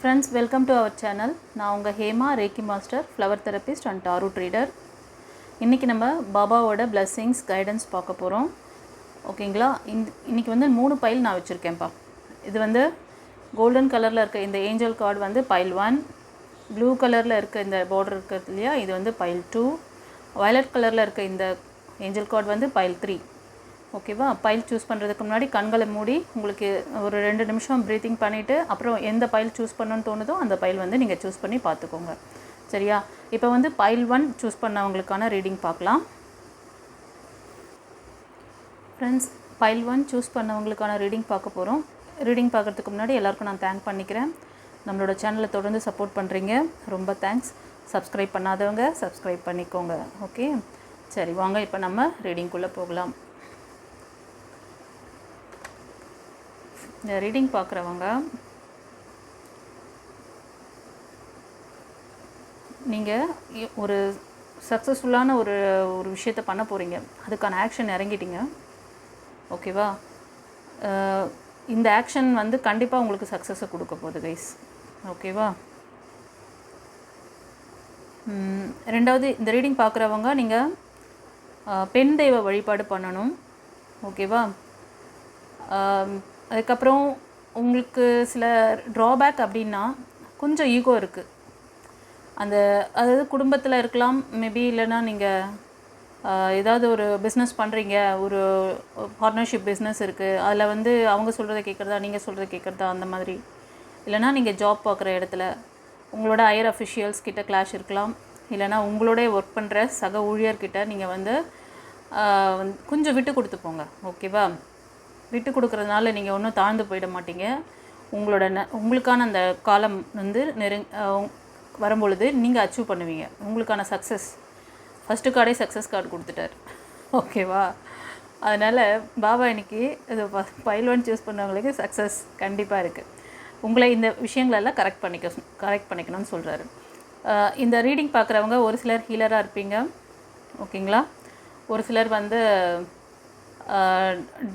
Friends welcome to our channel நான் உங்கள் Hema reiki master flower therapist and tarot reader இன்றைக்கி நம்ம பாபாவோட பிளெஸ்ஸிங்ஸ் கைடன்ஸ் பார்க்க போகிறோம் ஓகேங்களா இந்த இன்றைக்கி வந்து மூணு பைல் நான் வச்சுருக்கேன்ப்பா. இது வந்து கோல்டன் கலரில் இருக்க இந்த ஏஞ்சல் கார்டு வந்து பைல் ஒன் ப்ளூ கலரில் இருக்க இந்த பார்டர் இருக்கிறது இல்லையா? இது வந்து பைல் டூ வயலட் கலரில் இருக்க இந்த ஏஞ்சல் கார்டு வந்து பைல் த்ரீ ஓகேவா? பைல் சூஸ் பண்ணுறதுக்கு முன்னாடி கண்களை மூடி உங்களுக்கு ஒரு ரெண்டு நிமிஷம் ப்ரீத்திங் பண்ணிவிட்டு அப்புறம் எந்த பைல் சூஸ் பண்ணணும்னு தோணுதோ அந்த பைல் வந்து நீங்கள் சூஸ் பண்ணி பார்த்துக்கோங்க. சரியா? இப்போ வந்து பைல் ஒன் சூஸ் பண்ணவங்களுக்கான ரீடிங் பார்க்கலாம். ஃப்ரெண்ட்ஸ் பைல் ஒன் சூஸ் பண்ணவங்களுக்கான ரீடிங் பார்க்க போகிறோம் ரீடிங் பார்க்குறதுக்கு முன்னாடி எல்லாருக்கும் நான் தேங்க் பண்ணிக்கிறேன். நம்மளோட சேனலை தொடர்ந்து சப்போர்ட் பண்ணுறீங்க ரொம்ப தேங்க்ஸ் சப்ஸ்கிரைப் பண்ணாதவங்க சப்ஸ்கிரைப் பண்ணிக்கோங்க. ஓகே சரி வாங்க இப்போ நம்ம ரீடிங்குள்ளே போகலாம். இந்த ரீடிங் பார்க்குறவங்க நீங்கள் ஒரு சக்ஸஸ்ஃபுல்லான ஒரு ஒரு விஷயத்தை பண்ண போகிறீங்க அதுக்கான ஆக்ஷன் இறங்கிட்டீங்க. ஓகேவா? இந்த ஆக்ஷன் வந்து கண்டிப்பாக உங்களுக்கு சக்ஸஸை கொடுக்க போகுது கைஸ் ஓகேவா? ரெண்டாவது இந்த ரீடிங் பார்க்குறவங்க நீங்கள் பெண் தெய்வ வழிபாடு பண்ணணும். ஓகேவா? அதுக்கப்புறம் உங்களுக்கு சில ட்ராபேக் அப்படின்னா கொஞ்சம் ஈகோ இருக்குது அந்த அதாவது குடும்பத்தில் இருக்கலாம் மேபி இல்லைன்னா நீங்கள் ஏதாவது ஒரு பிஸ்னஸ் பண்ணுறீங்க ஒரு பார்ட்னர்ஷிப் பிஸ்னஸ் இருக்குது அதில் வந்து அவங்க சொல்கிறத கேட்குறதா நீங்கள் சொல்கிறத கேட்குறதா அந்த மாதிரி. இல்லைன்னா நீங்கள் ஜாப் பார்க்குற இடத்துல உங்களோட ஹையர் அஃபிஷியல்ஸ் கிட்ட கிளாஷ் இருக்கலாம் இல்லைன்னா உங்களோட ஒர்க் பண்ணுற சக ஊழியர்கிட்ட நீங்கள் வந்து வந்து கொஞ்சம் விட்டு கொடுத்து போங்க ஓகேவா விட்டு கொடுக்குறதுனால நீங்கள் ஒன்றும் தாழ்ந்து போயிட மாட்டீங்க. உங்களோட ந உங்களுக்கான அந்த காலம் வந்து நெருங் வரும்பொழுது நீங்கள் அச்சீவ் பண்ணுவீங்க. உங்களுக்கான சக்ஸஸ் ஃபஸ்ட்டு கார்டே சக்ஸஸ் கார்டு கொடுத்துட்டார். ஓகேவா அதனால் பாபா இன்னைக்கு இது பைல் ஒன் சூஸ் பண்ணவங்களுக்கு சக்ஸஸ் கண்டிப்பாக இருக்குது உங்களை இந்த விஷயங்களெல்லாம் கரெக்ட் பண்ணிக்க கரெக்ட் பண்ணிக்கணும்னு சொல்கிறாரு இந்த ரீடிங் பார்க்குறவங்க ஒரு சிலர் ஹீலராக இருப்பீங்க. ஓகேங்களா ஒரு சிலர் வந்து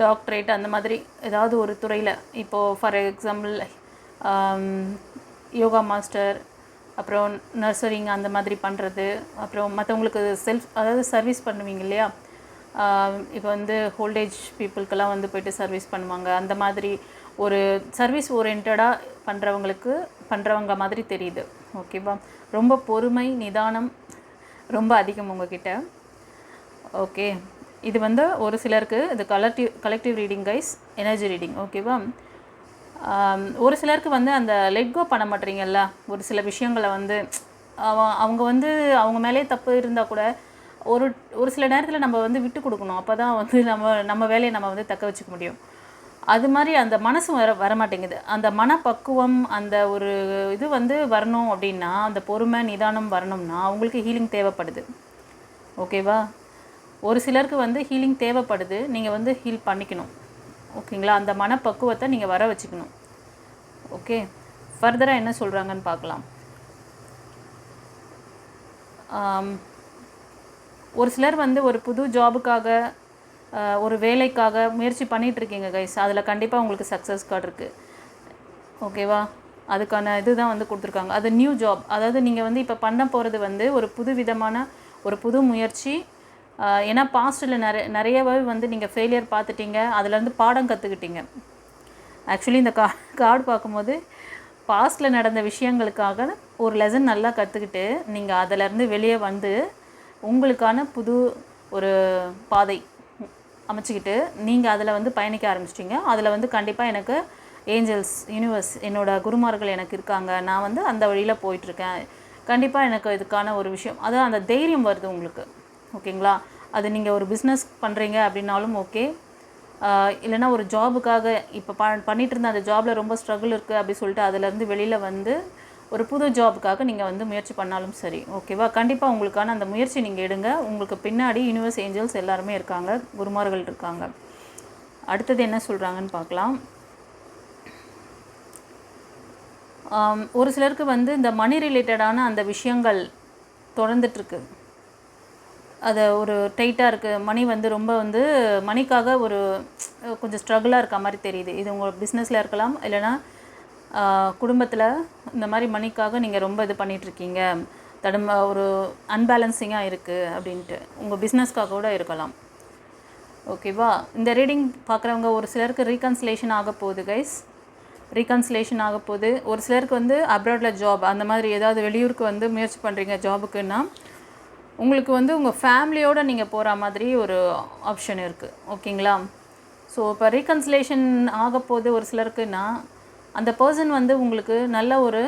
டாக்டரேட் அந்த மாதிரி ஏதாவது ஒரு துறையில். இப்போது ஃபார் எக்ஸாம்பிள் யோகா மாஸ்டர் அப்புறம் நர்சரிங் அந்த மாதிரி பண்ணுறது அப்புறம் மற்றவங்களுக்கு செல்ஃப் அதாவது சர்வீஸ் பண்ணுவீங்க இல்லையா? இப்போ வந்து ஹோல்டேஜ் பீப்புளுக்கெல்லாம் வந்து போயிட்டு சர்வீஸ் பண்ணுவாங்க. அந்த மாதிரி ஒரு சர்வீஸ் ஓரியன்டாக பண்ணுறவங்களுக்கு பண்ணுறவங்க மாதிரி தெரியுது. ஓகேவா ரொம்ப பொறுமை நிதானம் ரொம்ப அதிகம் உங்ககிட்ட. ஓகே இது வந்து ஒரு சிலருக்கு இது collective collective reading guys energy reading ஓகேவா ஒரு சிலருக்கு வந்து அந்த லெட் கோ பண்ண மாட்டீங்கல்ல ஒரு சில விஷயங்களை வந்து அவங்க வந்து அவங்க மேலே தப்பு இருந்தால் கூட ஒரு ஒரு சில நேரத்தில் நம்ம வந்து விட்டு கொடுக்கணும். அப்போ தான் வந்து நம்ம நம்ம வேலையை நம்ம வந்து தக்க வச்சுக்க முடியும். அது மாதிரி அந்த மனசு வர வரமாட்டேங்குது அந்த மனப்பக்குவம் அந்த ஒரு இது வந்து வரணும் அப்படின்னா அந்த பொறுமை நிதானம் வரணும்னா அவங்களுக்கு ஹீலிங் தேவைப்படுது. ஓகேவா ஒரு சிலருக்கு வந்து ஹீலிங் தேவைப்படுது நீங்கள் வந்து ஹீல் பண்ணிக்கணும். ஓகேங்களா அந்த மனப்பக்குவத்தை நீங்கள் வர வச்சுக்கணும். ஓகே ஃபர்தராக என்ன சொல்கிறாங்கன்னு பார்க்கலாம். ஒரு சிலர் வந்து ஒரு புது ஜாபுக்காக ஒரு வேலைக்காக முயற்சி பண்ணிகிட்ருக்கீங்க கைஸ் அதில் கண்டிப்பாக உங்களுக்கு சக்ஸஸ் கார்டு இருக்குது ஓகேவா அதுக்கான இதுதான் வந்து கொடுத்துருக்காங்க. அது நியூ ஜாப் அதாவது நீங்கள் வந்து இப்போ பண்ண போகிறது வந்து ஒரு புது விதமான ஒரு புது முயற்சி ஏன்னா பாஸ்ட்டில் நிறைய நிறையவே வந்து நீங்கள் ஃபெயிலியர் பார்த்துட்டீங்க. அதுலேருந்து பாடம் கற்றுக்கிட்டீங்க ஆக்சுவலி இந்த கா கார்டு பார்க்கும்போது பாஸ்ட்டில் நடந்த விஷயங்களுக்காக ஒரு லெசன் நல்லா கற்றுக்கிட்டு நீங்கள் அதிலேருந்து வெளியே வந்து உங்களுக்கான புது ஒரு பாதை அமைச்சிக்கிட்டு நீங்கள் அதில் வந்து பயணிக்க ஆரம்பிச்சிட்டிங்க. அதில் வந்து கண்டிப்பாக எனக்கு ஏஞ்சல்ஸ் யூனிவர்ஸ் என்னோடய குருமார்கள் எனக்கு இருக்காங்க. நான் வந்து அந்த வழியில் போயிட்டுருக்கேன் கண்டிப்பாக எனக்கு இதுக்கான ஒரு விஷயம் அதான் அந்த தைரியம் வருது உங்களுக்கு. ஓகேங்களா? அது நீங்கள் ஒரு பிஸ்னஸ் பண்ணுறீங்க அப்படின்னாலும் ஓகே. இல்லைன்னா ஒரு ஜாபுக்காக இப்போ ப பண்ணிகிட்டு இருந்த அந்த ஜாபில் ரொம்ப ஸ்ட்ரகிள் இருக்குது அப்படி சொல்லிட்டு அதுலேருந்து வெளியில் வந்து ஒரு புது ஜாபுக்காக நீங்கள் வந்து முயற்சி பண்ணாலும் சரி ஓகேவா? கண்டிப்பாக உங்களுக்கான அந்த முயற்சி நீங்கள் எடுங்க. உங்களுக்கு பின்னாடி யூனிவர்ஸ் ஏஞ்சல்ஸ் எல்லாருமே இருக்காங்க குருமார்கள் இருக்காங்க. அடுத்தது என்ன சொல்கிறாங்கன்னு பார்க்கலாம். ஒரு சிலருக்கு வந்து இந்த மணி ரிலேட்டடான அந்த விஷயங்கள் தொடர்ந்துட்டுருக்கு அதை ஒரு டைட்டாக இருக்குது மணி வந்து ரொம்ப வந்து மணிக்காக ஒரு கொஞ்சம் ஸ்ட்ரகிளாக இருக்க மாதிரி தெரியுது. இது உங்கள் பிஸ்னஸில் இருக்கலாம் இல்லைன்னா குடும்பத்தில் இந்த மாதிரி மணிக்காக நீங்கள் ரொம்ப இது பண்ணிகிட்ருக்கீங்க தடும ஒரு அன்பேலன்சிங்காக இருக்குது அப்படின்ட்டு. உங்கள் பிஸ்னஸ்க்காக கூட இருக்கலாம். ஓகேவா இந்த ரீடிங் பார்க்குறவங்க ஒரு சிலருக்கு ரீகன்சிலேஷன் ஆக போகுது கைஸ் ரீகன்சிலேஷன் ஆக போகுது. ஒரு சிலருக்கு வந்து அப்ராடில் ஜாப் அந்த மாதிரி ஏதாவது வெளியூருக்கு வந்து முயற்சி பண்ணுறீங்க ஜாபுக்குன்னா உங்களுக்கு வந்து உங்கள் ஃபேமிலியோடு நீங்கள் போகிற மாதிரி ஒரு ஆப்ஷன் இருக்குது ஓகேங்களா ஸோ இப்போ ரீகன்சிலேஷன் ஆக போது ஒரு சிலருக்குன்னா அந்த பர்சன் வந்து உங்களுக்கு நல்ல ஒரு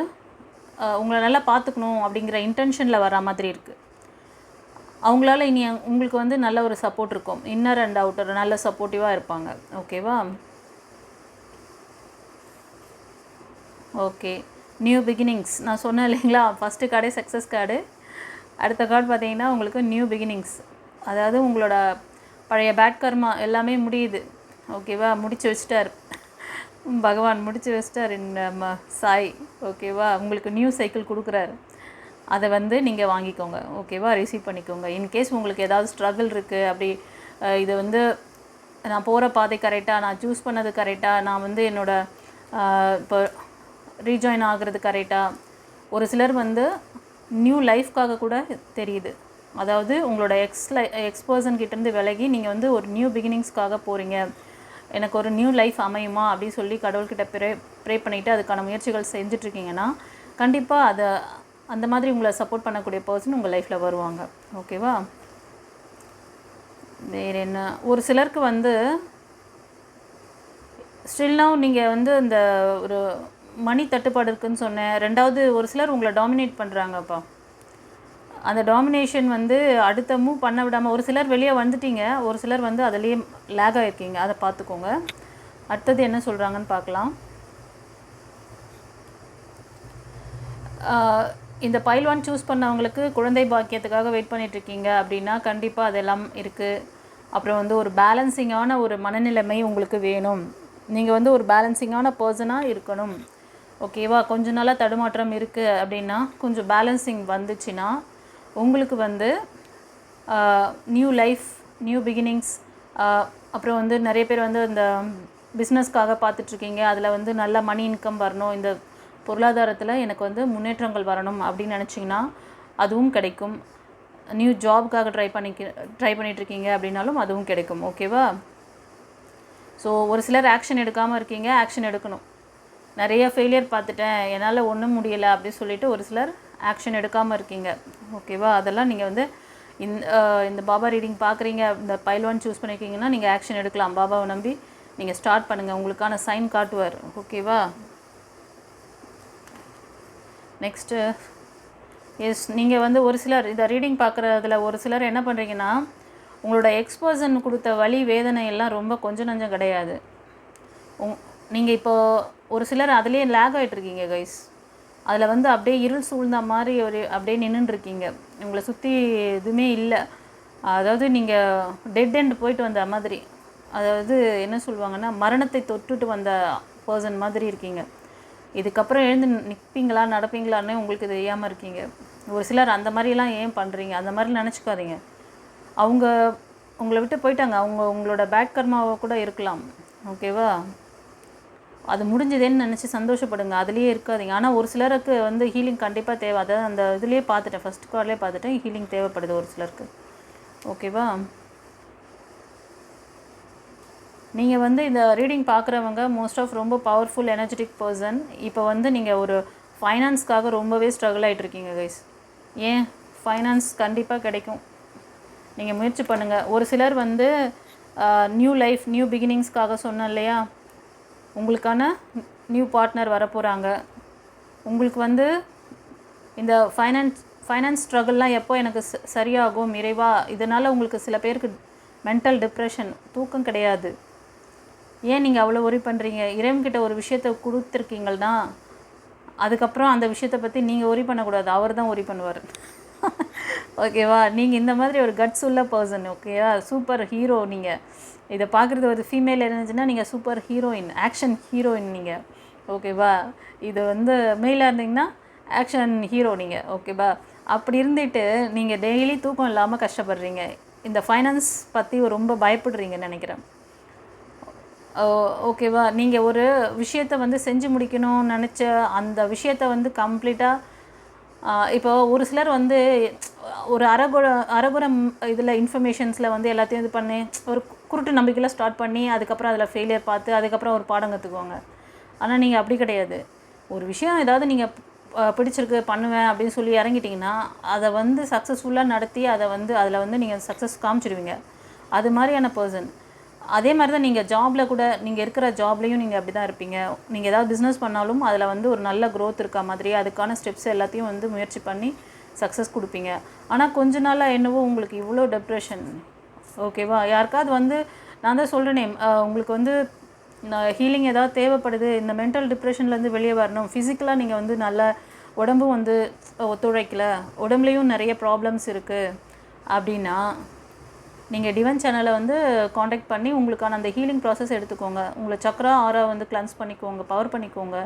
உங்களை நல்லா பார்த்துக்கணும் அப்படிங்கிற இன்டென்ஷனில் வர மாதிரி இருக்குது அவங்களால இனி உங்களுக்கு வந்து நல்ல ஒரு சப்போர்ட் இருக்கும். இன்னர் அண்ட் அவுட்டர் நல்ல சப்போர்ட்டிவாக இருப்பாங்க. ஓகேவா ஓகே நியூ பிகினிங்ஸ் நான் சொன்னேன் இல்லைங்களா? ஃபஸ்ட்டு கார்டே சக்ஸஸ் கார்டு அடுத்த கார்டு பார்த்தீங்கன்னா உங்களுக்கு நியூ பிகினிங்ஸ் அதாவது உங்களோட பழைய பேட் கர்மா எல்லாமே முடியுது. ஓகேவா முடிச்சு வச்சிட்டார். பகவான் முடிச்சு வச்சிட்டார் இந்த சாய். ஓகேவா உங்களுக்கு நியூ சைக்கிள் கொடுக்குறாரு. அதை வந்து நீங்கள் வாங்கிக்கோங்க. ஓகேவா ரிசீவ் பண்ணிக்கோங்க. இன்கேஸ் உங்களுக்கு ஏதாவது ஸ்ட்ரகிள் இருக்குது அப்படி இது வந்து நான் போகிற பாதை கரெக்டாக நான் சூஸ் பண்ணது கரெக்டாக நான் வந்து என்னோடய இப்போ ரீஜாயின் ஆகிறது கரெக்டாக ஒரு சிலர் வந்து நியூ லைஃப்காக கூட தெரியுது. அதாவது உங்களோட எக்ஸ் லை எக்ஸ் பர்சன் கிட்டேருந்து விலகி நீங்கள் வந்து ஒரு நியூ பிகினிங்ஸ்க்காக போகிறீங்க எனக்கு ஒரு நியூ லைஃப் அமையுமா அப்படின்னு சொல்லி கடவுள்கிட்ட ப்ரே ப்ரே பண்ணிவிட்டு அதுக்கான முயற்சிகள் செஞ்சிட்ருக்கீங்கன்னா கண்டிப்பாக அதை அந்த மாதிரி உங்களை சப்போர்ட் பண்ணக்கூடிய பர்சன் உங்கள் லைஃப்பில் வருவாங்க. ஓகேவா வேறு என்ன? ஒரு சிலருக்கு வந்து ஸ்டில்னாவும் நீங்கள் வந்து இந்த ஒரு மணி தட்டுப்பாடு இருக்குன்னு சொன்னேன். ரெண்டாவது ஒரு சிலர் உங்களை டாமினேட் பண்ணுறாங்கப்பா அந்த டாமினேஷன் வந்து அடுத்த மூவ் பண்ண விடாமல் ஒரு சிலர் வெளியே வந்துட்டீங்க. ஒரு சிலர் வந்து அதுலேயே லேக் ஆகிருக்கீங்க அதை பார்த்துக்கோங்க. அடுத்தது என்ன சொல்கிறாங்கன்னு பார்க்கலாம். இந்த இந்த பைல்வான் சூஸ் பண்ணவங்களுக்கு குழந்தை பாக்கியத்துக்காக வெயிட் பண்ணிகிட்ருக்கீங்க இருக்கீங்க அப்படின்னா கண்டிப்பாக அதெல்லாம் இருக்குது அப்புறம் வந்து ஒரு பேலன்சிங்கான ஒரு மனநிலைமை உங்களுக்கு வேணும். நீங்கள் வந்து ஒரு பேலன்சிங்கான பர்சனாக இருக்கணும். ஓகேவா கொஞ்ச நாளாக தடுமாற்றம் இருக்குது அப்படின்னா கொஞ்சம் பேலன்சிங் வந்துச்சுன்னா உங்களுக்கு வந்து நியூ லைஃப் நியூ பிகினிங்ஸ் அப்புறம் வந்து நிறைய பேர் வந்து இந்த பிஸ்னஸ்க்காக பார்த்துட்ருக்கீங்க. அதில் வந்து நல்ல மணி இன்கம் வரணும். இந்த பொருளாதாரத்தில் எனக்கு வந்து முன்னேற்றங்கள் வரணும் அப்படின்னு நினச்சிங்கன்னா அதுவும் கிடைக்கும். நியூ ஜாப்க்காக ட்ரை பண்ணிக்க ட்ரை பண்ணிகிட்ருக்கீங்க அப்படின்னாலும் அதுவும் கிடைக்கும். ஓகேவா ஸோ ஒரு சிலர் ஆக்ஷன் எடுக்காமல் இருக்கீங்க ஆக்ஷன் எடுக்கணும். நிறைய ஃபெயிலியர் பார்த்துட்டேன். என்னால் ஒன்றும் முடியலை அப்படின்னு சொல்லிட்டு ஒரு சிலர் ஆக்ஷன் எடுக்காமல் இருக்கீங்க. ஓகேவா அதெல்லாம் நீங்கள் வந்து இந்த இந்த பாபா ரீடிங் பார்க்குறீங்க இந்த பைல்வான் சூஸ் பண்ணியிருக்கீங்கன்னா நீங்கள் ஆக்ஷன் எடுக்கலாம். பாபாவை நம்பி நீங்கள் ஸ்டார்ட் பண்ணுங்கள் உங்களுக்கான சைன் காட்டுவார். ஓகேவா நெக்ஸ்ட்டு எஸ் நீங்கள் வந்து ஒரு சிலர் இதை ரீடிங் பார்க்குறதுல ஒரு சிலர் என்ன பண்ணுறீங்கன்னா உங்களோட எக்ஸ்பர்சன் கொடுத்த வழி வேதனை எல்லாம் ரொம்ப கொஞ்சம் நஞ்சம் கிடையாது. உங் நீங்கள் இப்போது ஒரு சிலர் அதுலேயே லேக் ஆகிட்ருக்கீங்க கைஸ் அதில் வந்து அப்படியே இருள் சூழ்ந்த மாதிரி ஒரு அப்படியே நின்றுருக்கீங்க உங்களை சுற்றி எதுவுமே இல்லை. அதாவது நீங்கள் டெட் எண்ட் போயிட்டு வந்த மாதிரி. அதாவது என்ன சொல்லுவாங்கன்னா மரணத்தை தொட்டுட்டு வந்த பர்சன் மாதிரி இருக்கீங்க. இதுக்கப்புறம் எழுந்து நிற்பீங்களா நடப்பீங்களான்னு உங்களுக்கு தெரியாமல் இருக்கீங்க. ஒரு சிலர் அந்த மாதிரிலாம் ஏன் பண்ணுறீங்க அந்த மாதிரி நினச்சிக்காதீங்க. அவங்க உங்களை விட்டு போயிட்டாங்க. அவங்க உங்களோட பேட் கர்மாவை கூட இருக்கலாம். ஓகேவா அது முடிஞ்சதேன்னு நினச்சி சந்தோஷப்படுங்க. அதுலேயே இருக்காதிங்க. ஆனால் ஒரு சிலருக்கு வந்து ஹீலிங் கண்டிப்பாக தேவை. அதாவது அந்த இதுலேயே பார்த்துட்டேன். ஃபஸ்ட் கார்ட்லேயே பார்த்துட்டேன். ஹீலிங் தேவைப்படுது ஒரு சிலருக்கு. ஓகேவா நீங்கள் வந்து இந்த ரீடிங் பார்க்குறவங்க மோஸ்ட் ஆஃப் ரொம்ப பவர்ஃபுல் எனர்ஜெட்டிக் பர்சன் இப்போ வந்து நீங்கள் ஒரு ஃபைனான்ஸ்க்காக ரொம்பவே ஸ்ட்ரகிள் ஆகிட்டு இருக்கீங்க கைஸ் ஏன்? ஃபைனான்ஸ் கண்டிப்பாக கிடைக்கும். நீங்கள் முயற்சி பண்ணுங்கள் ஒரு சிலர் வந்து நியூ லைஃப் நியூ பிகினிங்ஸ்க்காக சொன்னேன் இல்லையா? உங்களுக்கான நியூ பார்ட்னர் வரப்போகிறாங்க உங்களுக்கு வந்து இந்த ஃபைனான்ஸ் ஃபைனான்ஸ் ஸ்ட்ரகிள்லாம் எப்போ எனக்கு ச- சரியாகும் இறைவா இதனால் உங்களுக்கு சில பேருக்கு மென்டல் டிப்ரெஷன் தூக்கம் கிடையாது. ஏன் நீங்கள் அவ்வளோ ஒரி பண்ணுறீங்க இறைவன்கிட்ட ஒரு விஷயத்தை கொடுத்துருக்கீங்கன்னா அதுக்கப்புறம் அந்த விஷயத்தை பற்றி நீங்கள் ஒரி பண்ணக்கூடாது. அவர் தான் ஒரி பண்ணுவார். ஓகேவா நீங்கள் இந்த மாதிரி ஒரு கட்ஸ் உள்ள பர்சன் ஓகேவா சூப்பர் ஹீரோ நீங்கள் இதை பார்க்குறது ஒரு ஃபீமேல் இருந்துச்சுன்னா நீங்கள் சூப்பர் ஹீரோயின் ஆக்ஷன் ஹீரோயின் நீங்கள் ஓகேவா இது வந்து மெயிலாக இருந்தீங்கன்னா ஆக்ஷன் ஹீரோ நீங்கள் ஓகேவா அப்படி இருந்துட்டு நீங்கள் டெய்லி தூக்கம் இல்லாமல் கஷ்டப்படுறீங்க. இந்த ஃபைனான்ஸ் பற்றி ரொம்ப பயப்படுறீங்கன்னு நினைக்கிறேன். ஓகேவா நீங்கள் ஒரு விஷயத்தை வந்து செஞ்சு முடிக்கணும்னு நினச்ச அந்த விஷயத்தை வந்து கம்ப்ளீட்டாக இப்போ ஒரு சிலர் வந்து ஒரு அறகுற அறகுறம் இதில் இன்ஃபர்மேஷன்ஸில் வந்து எல்லாத்தையும் இது பண்ணி ஒரு குருட்டு நம்பிக்கையில் ஸ்டார்ட் பண்ணி அதுக்கப்புறம் அதில் ஃபெயிலியர் பார்த்து அதுக்கப்புறம் ஒரு பாடம் கற்றுக்குவாங்க ஆனால் நீங்கள் அப்படி கிடையாது. ஒரு விஷயம் ஏதாவது நீங்கள் பிடிச்சிருக்கு பண்ணுவேன் அப்படின்னு சொல்லி இறங்கிட்டிங்கன்னா அதை வந்து சக்ஸஸ்ஃபுல்லாக நடத்தி அதை வந்து அதில் வந்து நீங்கள் சக்ஸஸ் காமிச்சிடுவீங்க அது மாதிரியான பர்சன் அதே மாதிரி தான் நீங்கள் ஜாபில் கூட நீங்கள் இருக்கிற ஜாப்லேயும் நீங்கள் அப்படி தான் இருப்பீங்க. நீங்கள் ஏதாவது பிஸ்னஸ் பண்ணாலும் அதில் வந்து ஒரு நல்ல க்ரோத் இருக்க மாதிரி அதுக்கான ஸ்டெப்ஸ் எல்லாத்தையும் வந்து முயற்சி பண்ணி சக்ஸஸ் கொடுப்பீங்க. ஆனால் கொஞ்ச நாளாக என்னவோ உங்களுக்கு இவ்வளோ டெப்ரெஷன் ஓகேவா யாருக்காவது வந்து நான் தான் சொல்கிறேனே உங்களுக்கு வந்து ஹீலிங் ஏதாவது தேவைப்படுது இந்த மென்டல் டிப்ரெஷன்லேருந்து வெளியே வரணும். ஃபிசிக்கலாக நீங்கள் வந்து நல்ல உடம்பும் வந்து ஒத்துழைக்கல. உடம்புலேயும் நிறைய ப்ராப்ளம்ஸ் இருக்குது அப்படின்னா நீங்கள் டிவன் சேனலை வந்து காண்டாக்ட் பண்ணி உங்களுக்கான அந்த ஹீலிங் ப்ராசஸ் எடுத்துக்கோங்க. உங்களை சக்ரா ஆரா வந்து கிளன்ஸ் பண்ணிக்கோங்க பவர் பண்ணிக்கோங்க.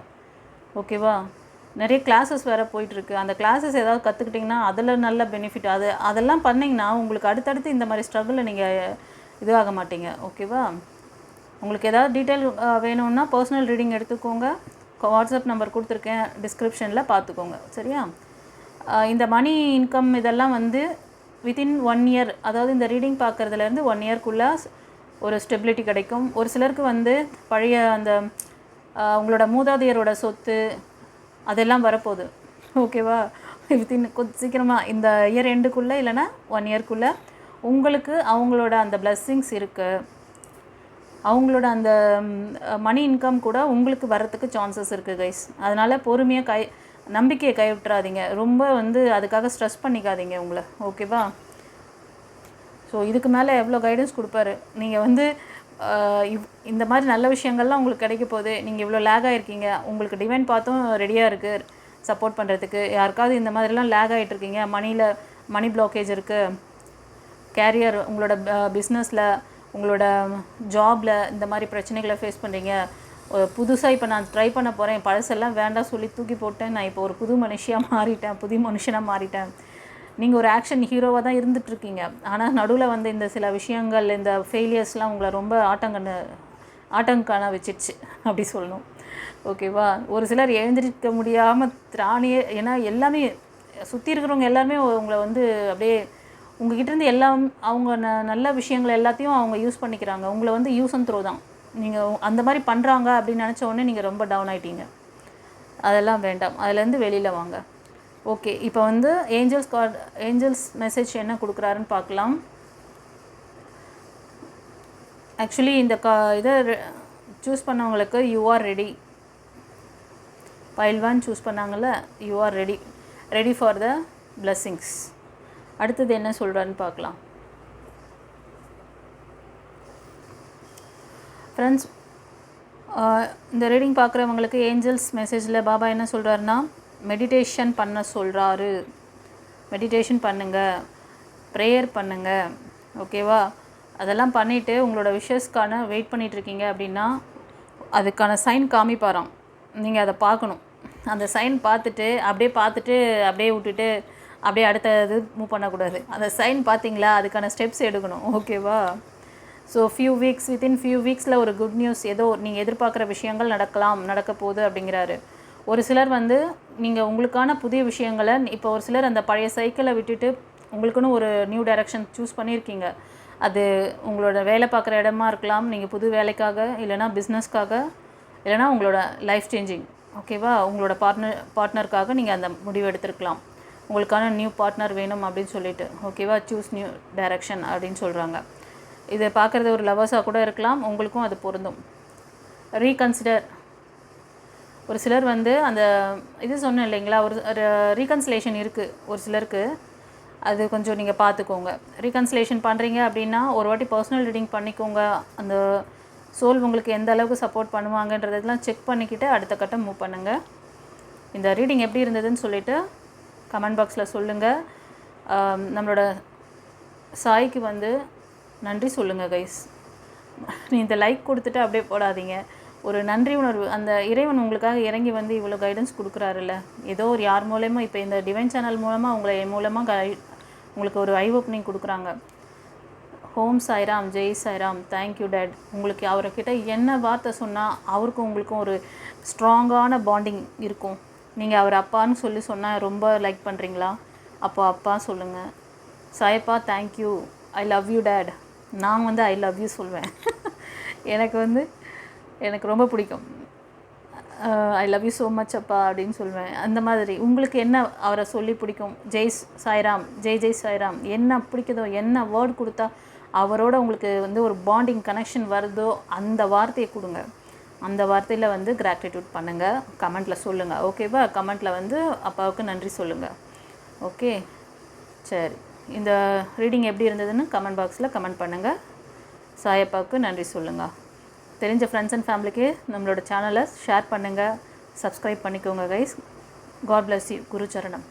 ஓகேவா நிறைய கிளாஸஸ் வேறு போயிட்டுருக்கு. அந்த கிளாஸஸ் ஏதாவது கற்றுக்கிட்டிங்கன்னா அதில் நல்ல பெனிஃபிட் அது அதெல்லாம் பண்ணிங்கன்னா உங்களுக்கு அடுத்தடுத்து இந்த மாதிரி ஸ்ட்ரகிளில் நீங்கள் இதுவாக மாட்டீங்க. ஓகேவா உங்களுக்கு ஏதாவது டீட்டெயில் வேணும்னா பர்சனல் ரீடிங் எடுத்துக்கோங்க. வாட்ஸ்அப் நம்பர் கொடுத்துருக்கேன். டிஸ்கிரிப்ஷனில் பார்த்துக்கோங்க. சரியா? இந்த மணி இன்கம் இதெல்லாம் வந்து வித்தின் ஒன் இயர் அதாவது இந்த ரீடிங் பார்க்குறதுலேருந்து ஒன் இயர்க்குள்ளே ஒரு ஸ்டெபிலிட்டி கிடைக்கும். ஒரு சிலருக்கு வந்து பழைய அந்த உங்களோட மூதாதையரோட சொத்து அதெல்லாம் வரப்போகுது. ஓகேவா வித்தின் கொஞ்சம் சீக்கிரமாக இந்த இயர் எண்டுக்குள்ளே இல்லைன்னா ஒன் இயர்க்குள்ளே உங்களுக்கு அவங்களோட அந்த பிளஸ்ஸிங்ஸ் இருக்குது அவங்களோட அந்த மணி இன்கம் கூட உங்களுக்கு வரத்துக்கு சான்சஸ் இருக்குது கைஸ் அதனால் பொறுமையாக கை நம்பிக்கையை கைவிட்டுறாதீங்க. ரொம்ப வந்து அதுக்காக ஸ்ட்ரெஸ் பண்ணிக்காதீங்க உங்களை. ஓகேவா ஸோ இதுக்கு மேலே எவ்வளோ கைடன்ஸ் கொடுப்பாரு? நீங்கள் வந்து இவ் இந்த மாதிரி நல்ல விஷயங்கள்லாம் உங்களுக்கு கிடைக்க போகுது. நீங்கள் இவ்வளோ லேக் ஆகிருக்கீங்க உங்களுக்கு டிவைன் பார்த்தும் ரெடியாக இருக்குது சப்போர்ட் பண்ணுறதுக்கு யாருக்காவது இந்த மாதிரிலாம் லேக் ஆகிட்டு இருக்கீங்க மணியில் மணி பிளாக்கேஜ் இருக்குது கேரியர் உங்களோட பிஸ்னஸில் உங்களோட ஜாபில் இந்த மாதிரி பிரச்சனைகளை ஃபேஸ் பண்ணுறீங்க புதுசாக இப்போ நான் ட்ரை பண்ண போகிறேன் பழசெல்லாம் வேண்டாம் சொல்லி தூக்கி போட்டேன். நான் இப்போ ஒரு புது மனுஷியாக மாறிட்டேன். புது மனுஷனாக மாறிட்டேன். நீங்கள் ஒரு ஆக்ஷன் ஹீரோவாக தான் இருந்துகிட்ருக்கீங்க ஆனால் நடுவில் வந்து இந்த சில விஷயங்கள் இந்த ஃபெயிலியர்ஸ்லாம் உங்களை ரொம்ப ஆட்டங்கன்னு ஆட்டங்கான வச்சிடுச்சு அப்படி சொல்லணும். ஓகேவா ஒரு சிலர் எழுந்திருக்க முடியாமல் திராணியே ஏன்னா எல்லாமே சுற்றி இருக்கிறவங்க எல்லாருமே உங்களை வந்து அப்படியே உங்ககிட்டேருந்து எல்லாம் அவங்க ந நல்ல விஷயங்கள் எல்லாத்தையும் அவங்க யூஸ் பண்ணிக்கிறாங்க. உங்களை வந்து யூஸ் அண்ட் த்ரோ தான். நீங்கள் அந்த மாதிரி பண்ணுறாங்க அப்படின்னு நினச்ச உடனே நீங்கள் ரொம்ப டவுன் ஆகிட்டீங்க அதெல்லாம் வேண்டாம். அதுலேருந்து வெளியில் வாங்க. ஓகே இப்போ வந்து ஏஞ்சல்ஸ் காட் ஏஞ்சல்ஸ் மெசேஜ் என்ன கொடுக்குறாருன்னு பார்க்கலாம். ஆக்சுவலி இந்த கா இதை சூஸ் பண்ணவங்களுக்கு you are ready pile one choose பண்ணாங்கள்ல you are ready ready for the blessings அடுத்தது என்ன சொல்கிறான்னு பார்க்கலாம். ஃப்ரெண்ட்ஸ் இந்த ரீடிங் பார்க்குறவங்களுக்கு ஏஞ்சல்ஸ் மெசேஜில் பாபா என்ன சொல்கிறாருன்னா மெடிடேஷன் பண்ண சொல்கிறாரு மெடிடேஷன் பண்ணுங்கள் ப்ரேயர் பண்ணுங்கள் ஓகேவா அதெல்லாம் பண்ணிவிட்டு உங்களோட விஷஸ்க்கான வெயிட் பண்ணிகிட்ருக்கீங்க அப்படின்னா அதுக்கான சைன் காமிப்பாராம். நீங்கள் அதை பார்க்கணும் அந்த சைன் பார்த்துட்டு அப்படியே பார்த்துட்டு அப்படியே விட்டுட்டு அப்படியே அடுத்த இது மூவ் பண்ணக்கூடாது. அந்த சைன் பார்த்தீங்களா? அதுக்கான ஸ்டெப்ஸ் எடுக்கணும். ஓகேவா so few weeks within few வீக்ஸில் ஒரு குட் நியூஸ் ஏதோ நீங்கள் எதிர்பார்க்குற விஷயங்கள் நடக்கலாம் நடக்க போகுது அப்படிங்கிறாரு. ஒரு சிலர் வந்து நீங்கள் உங்களுக்கான புதிய விஷயங்களை இப்போ ஒரு சிலர் அந்த பழைய சைக்கிளை விட்டுட்டு உங்களுக்குன்னு ஒரு நியூ டைரக்ஷன் சூஸ் பண்ணியிருக்கீங்க. அது உங்களோட வேலை பார்க்குற இடமா இருக்கலாம் நீங்கள் புது வேலைக்காக இல்லைனா பிஸ்னஸ்க்காக இல்லைனா உங்களோட லைஃப் சேஞ்சிங் ஓகேவா உங்களோட பார்ட்னர் பார்ட்னருக்காக நீங்கள் அந்த முடிவு எடுத்திருக்கலாம். உங்களுக்கான நியூ பார்ட்னர் வேணும் அப்படின்னு சொல்லிட்டு ஓகேவா சூஸ் நியூ டைரக்ஷன் அப்படின்னு சொல்கிறாங்க இதை பார்க்குறது ஒரு லவர்ஸாக கூட இருக்கலாம். உங்களுக்கும் அது பொருந்தும். ரீகன்சிடர் ஒரு சிலர் வந்து அந்த இது சொன்னேன் இல்லைங்களா ஒரு ரீகன்சிலேஷன் இருக்குது ஒரு சிலருக்கு. அது கொஞ்சம் நீங்கள் பார்த்துக்கோங்க. ரீகன்சிலேஷன் பண்ணுறீங்க அப்படின்னா ஒரு வாட்டி பர்சனல் ரீடிங் பண்ணிக்கோங்க. அந்த சோல் உங்களுக்கு எந்த அளவுக்கு சப்போர்ட் பண்ணுவாங்கன்றதெல்லாம் செக் பண்ணிக்கிட்டு அடுத்த கட்டம் மூவ் பண்ணுங்கள் இந்த ரீடிங் எப்படி இருந்ததுன்னு சொல்லிட்டு கமெண்ட் பாக்ஸில் சொல்லுங்கள் நம்மளோட சாய்க்கு வந்து நன்றி சொல்லுங்கள் கைஸ் நீ இந்த லைக் கொடுத்துட்டு அப்படியே போடாதீங்க. ஒரு நன்றி உணர்வு அந்த இறைவன் உங்களுக்காக இறங்கி வந்து இவ்வளோ கைடன்ஸ் கொடுக்குறாருல்ல. ஏதோ ஒரு யார் மூலயமா இப்போ இந்த டிவைன் சேனல் மூலமாக உங்களை என் மூலமாக கை உங்களுக்கு ஒரு ஐ ஓப்பனிங் கொடுக்குறாங்க. Om Sairam Jai Sairam thank you dad உங்களுக்கு அவர்கிட்ட என்ன வார்த்தை சொன்னால் அவருக்கும் உங்களுக்கும் ஒரு ஸ்ட்ராங்கான பாண்டிங் இருக்கும். நீங்கள் அவர் அப்பான்னு சொல்லி சொன்னால் ரொம்ப லைக் பண்ணுறீங்களா அப்போ அப்பா சொல்லுங்கள் சாயப்பா thank you I love you dad நான் வந்து ஐ லவ் யூ சொல்வேன். எனக்கு வந்து எனக்கு ரொம்ப பிடிக்கும். I love you so much அப்பா அப்படின்னு சொல்லுவேன் அந்த மாதிரி. உங்களுக்கு என்ன அவரை சொல்லி பிடிக்கும்? ஜெய் சாய்ராம் ஜெய் ஜெய் சாய்ராம். என்ன பிடிக்குதோ என்ன வேர்ட் கொடுத்தா அவரோட உங்களுக்கு வந்து ஒரு பாண்டிங் கனெக்ஷன் வருதோ அந்த வார்த்தையை கொடுங்க. அந்த வார்த்தையில் வந்து கிராட்டிடியூட் பண்ணுங்கள் கமெண்ட்டில் சொல்லுங்கள் ஓகேவா கமெண்ட்டில் வந்து அப்பாவுக்கு நன்றி சொல்லுங்கள் ஓகே சரி. இந்த ரீடிங் எப்படி இருந்ததுன்னு கமெண்ட் பாக்ஸில் கமெண்ட் பண்ணுங்கள் சாயப்பாவுக்கு நன்றி சொல்லுங்கள் தெரிஞ்ச ஃப்ரெண்ட்ஸ் அண்ட் ஃபேமிலிக்கு நம்மளோட சேனலை ஷேர் பண்ணுங்கள் சப்ஸ்கிரைப் பண்ணிக்கோங்க கைஸ் காட் பிளஸ் யூ குரு சரணம்.